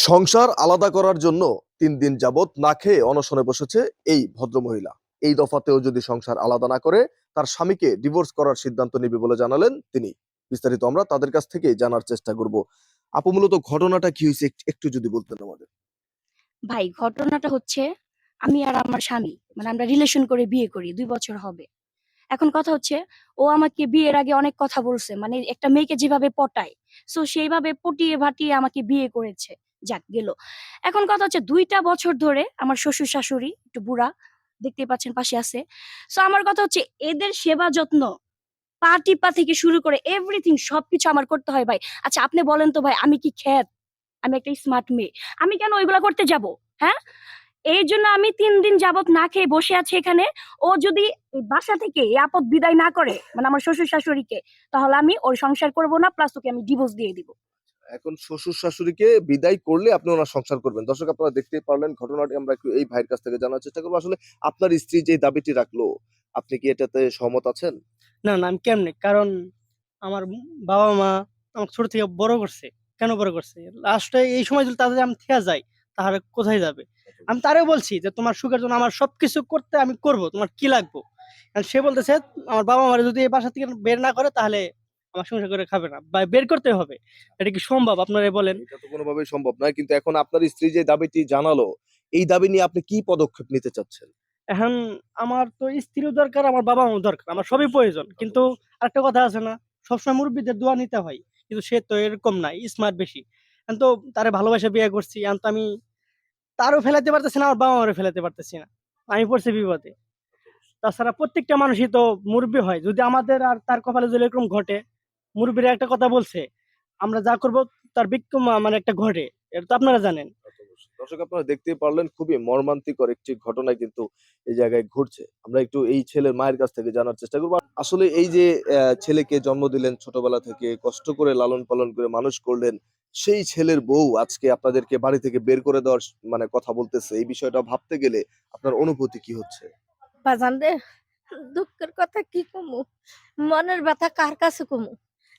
সংসার আলাদা করার জন্য তিন দিন যাবত না খেয়ে অনশনে বসেছে এই ভদ্রমহিলা। এই দফাতেও যদি সংসার আলাদা না করে, তার স্বামীকে ডিভোর্স করার সিদ্ধান্ত নেবে বলে জানালেন তিনি। বিস্তারিত আমরা তাদের কাছ থেকে জানার চেষ্টা করব। আপু, মূলত ঘটনাটা কি হয়েছে? একটু যদি বলতেন আমাদের। ভাই, ঘটনাটা হচ্ছে, আমি আর আমার স্বামী মানে আমরা রিলেশন করে বিয়ে করি, দুই বছর হবে। এখন কথা হচ্ছে, ও আমাকে বিয়ের আগে অনেক কথা বলছে মানে একটা মেয়েকে যেভাবে পটায় সো সেইভাবে পটিয়ে ভাটিয়ে আমাকে বিয়ে করেছে। যাক, গেল। এখন কথা হচ্ছে দুইটা বছর ধরে আমার শ্বশুর শাশুড়ি, একটু বুড়া দেখতে পাচ্ছেন পাশে আছে। সো আমার কথা হচ্ছে এদের সেবা যত্ন পা টিপা থেকে শুরু করে এভরিথিং সবকিছু আমার করতে হয় ভাই। আচ্ছা আপনি বলেন তো ভাই, আমি কি খ্যাত? আমি একটা স্মার্ট মেয়ে। আমি কেন ওইগুলা করতে যাব? হ্যাঁ? এই জন্য আমি তিন দিন যাবত না খেয়ে বসে আছি এখানে। ও যদি বাসা থেকে আপদ বিদায় না করে মানে আমার শ্বশুর শাশুড়িকে, তাহলে আমি ওর সংসার করব না প্লাস ওকে আমি ডিভোর্স দিয়ে দিব। এখন শ্বশুর শাশুড়িকে বিদায় করলে আপনি ওনার সংসার করবেন। দর্শক আপনারা দেখতেই পারলেন ঘটনাটি আমরা একটু এই ভাইয়ের কাছ থেকে জানার চেষ্টা করব। আসলে আপনার স্ত্রী যে দাবিটি রাখল আপনি কি এটাতে সহমত আছেন? না না আমি কেমনে? কারণ আমার বাবা মা আমাকে ছোট থেকে বড় করছে। কেন বড় করছে? লাস্টে এই সময় যদি তাদের আমি থেকে যাই তাহলে কোথায় যাবে? আমি তারেও বলছি যে তোমার সুখের জন্য আমার সবকিছু করতে আমি করব তোমার কি লাগবো? সে বলতেছে আমার বাবা মারা যদি এই বাসা থেকে বের না করে তাহলে আমার সংসার করে খাবে না বা বের করতে হবে। এটা কি সম্ভব? আপনারা বলেন। এটা তো কোনোভাবেই সম্ভব নয় কিন্তু এখন আপনার স্ত্রী যে দাবিটি জানালো এই দাবি নিয়ে আপনি কি পদক্ষেপ নিতে চাচ্ছেন? এখন আমার তো স্ত্রীও দরকার আমার বাবা মাও দরকার আমার সবই প্রয়োজন। কিন্তু আরেকটা কথা আছে না সবসময় মুরব্বীদের দোয়া নিতে হয় কিন্তু সে তো এরকম না স্মার্ট বেশি। এখন তো তারে ভালোবাসা বিয়ে করছি এখন তো আমি তারও ফেলাতে পারতেছি না আমার বাবা মারও ফেলাতে পারতেছি না। আমি পড়ছি বিপদে। তাছাড়া প্রত্যেকটা মানুষই তো মুরব্বী হয় যদি আমাদের আর তার কপালে যদি এরকম ঘটে মুরব্বীরা একটা কথা বলছে আমরা যা করব তার বিক্ষম মানে একটা ঘটে। এটা তো আপনারা জানেন। দর্শক আপনারা দেখতেই পারলেন খুবই মর্মান্তিকর একটি ঘটনা কিন্তু এই জায়গায় ঘটছে আমরা একটু এই ছেলের মায়ের কাছ থেকে জানার চেষ্টা করব। আসলে এই যে আহ, ছেলেকে জন্ম দিলেন ছোটবেলা থেকে কষ্ট করে লালন পালন করে মানুষ করলেন সেই ছেলের বউ আজকে আপনাদেরকে বাড়ি থেকে বের করে দেওয়ার মানে কথা বলতেছে। এই বিষয়টা ভাবতে গেলে আপনার অনুভূতি কি হচ্ছে? বাজান রে দুঃখের কথা কি কমু? মনের ব্যথা কার কাছে কমু?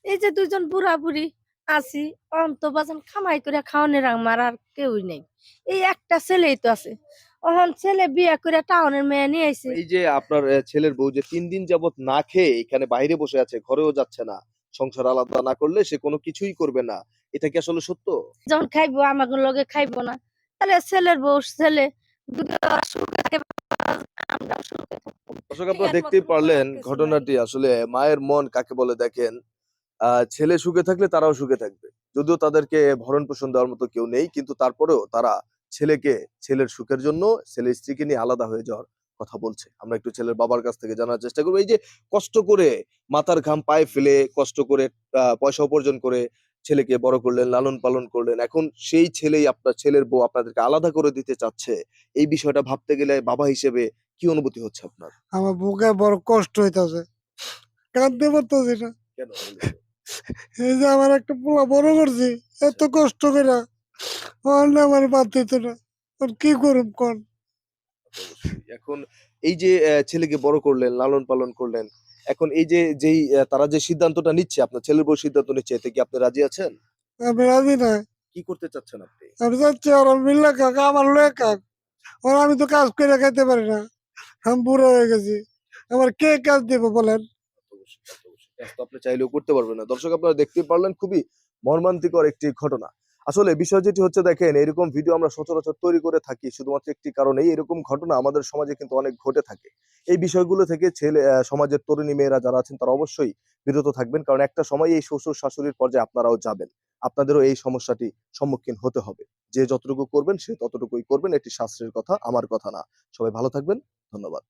এই যে দুজন বুড়া বুড়ি আছি অন্ত বাজান খামাই করে খাওয়ানোর আমার আর কেউই নেই। এই একটা ছেলেই তো আছে। অহন ছেলে বিয়ে করে টাউনের মেয়ে নিয়ে আইছে। এই যে আপনার ছেলের বউ যে তিন দিন যাবত না খেয়ে এখানে বাইরে বসে আছে ঘরেও যাচ্ছে না সংসার আলাদা না করলে সে কোনো কিছুই করবে না এটা কি আসলে সত্য? যখন খাইবো আমাকে লগে খাইবো না। তাহলে ছেলের বউ ছেলে। দর্শক আপনারা দেখতেই পারলেন ঘটনাটি আসলে মায়ের মন কাকে বলে দেখেন ছেলে সুখে থাকলে তারাও সুখে থাকবে। যদিও তাদেরকে ভরণ পোষণ দেওয়ার মতো কেউ নেই কিন্তু তারপরেও তারা ছেলেকে ছেলের সুখের জন্য ছেলের স্ত্রীকে নিয়ে আলাদা হয়ে যাওয়ার কথা বলছে। আমরা একটু ছেলের বাবার কাছ থেকে জানার চেষ্টা করব। এই যে কষ্ট করে মাথার ঘাম পায়ে ফেলে কষ্ট করে পয়সা উপার্জন করে ছেলেকে বড় করলেন লালন পালন করলেন এখন সেই ছেলেই আপনার ছেলের বউ আপনাদেরকে আলাদা করে দিতে চাচ্ছে এই বিষয়টা ভাবতে গেলে বাবা হিসেবে কি অনুভূতি হচ্ছে আপনার? আমার বুকে বড় কষ্ট হইতাছে। কাঁদতে পারতেছি না। কেন এই যে আমার একটা পোলা বড় করছি এত কষ্ট করে অন্য আমার বাদ দিত না। কি করুম কোন? এখন এই যে ছেলেকে বড় করলেন লালন পালন করলেন এখন এই যে যেই তারা যে সিদ্ধান্তটা নিচ্ছে আপনার ছেলের বউ সিদ্ধান্ত নিচ্ছে এতে কি আপনি রাজি আছেন? আমি রাজি না কি করতে চাচ্ছেন আপনি? আমি যাচ্ছি ওরা মিল্লা কাক আমার লয়ে কাক। ওরা আমি তো কাজ করে খাইতে পারি না। আমি বুড়ো হয়ে গেছি। আমার কে কাজ দেবো বলেন? তো আপনি চাইলেও করতে পারবেন না। দর্শক, আপনারা দেখতে পারলেন, খুবই মর্মান্তিকর একটি ঘটনা। আসলে বিষয় যেটি হচ্ছে, দেখেন, এরকম ভিডিও আমরা সচরাচর তৈরি করে থাকি। শুধুমাত্র একটি কারণেই এরকম ঘটনা আমাদের সমাজে কিন্তু অনেক ঘটে থাকে। এই বিষয়গুলো থেকে ছেলে সমাজের তরুণী মেয়েরা যারা আছেন, তারা অবশ্যই বিরত থাকবেন। কারণ একটা সময় এই শ্বশুর শাশুড়ির পর্যায়ে আপনারাও যাবেন। আপনাদেরও এই সমস্যাটি সম্মুখীন হতে হবে। যে যতটুকু করবেন, সে ততটুকুই করবেন। এটি শাস্ত্রের কথা, আমার কথা না। সবাই ভালো থাকবেন। ধন্যবাদ।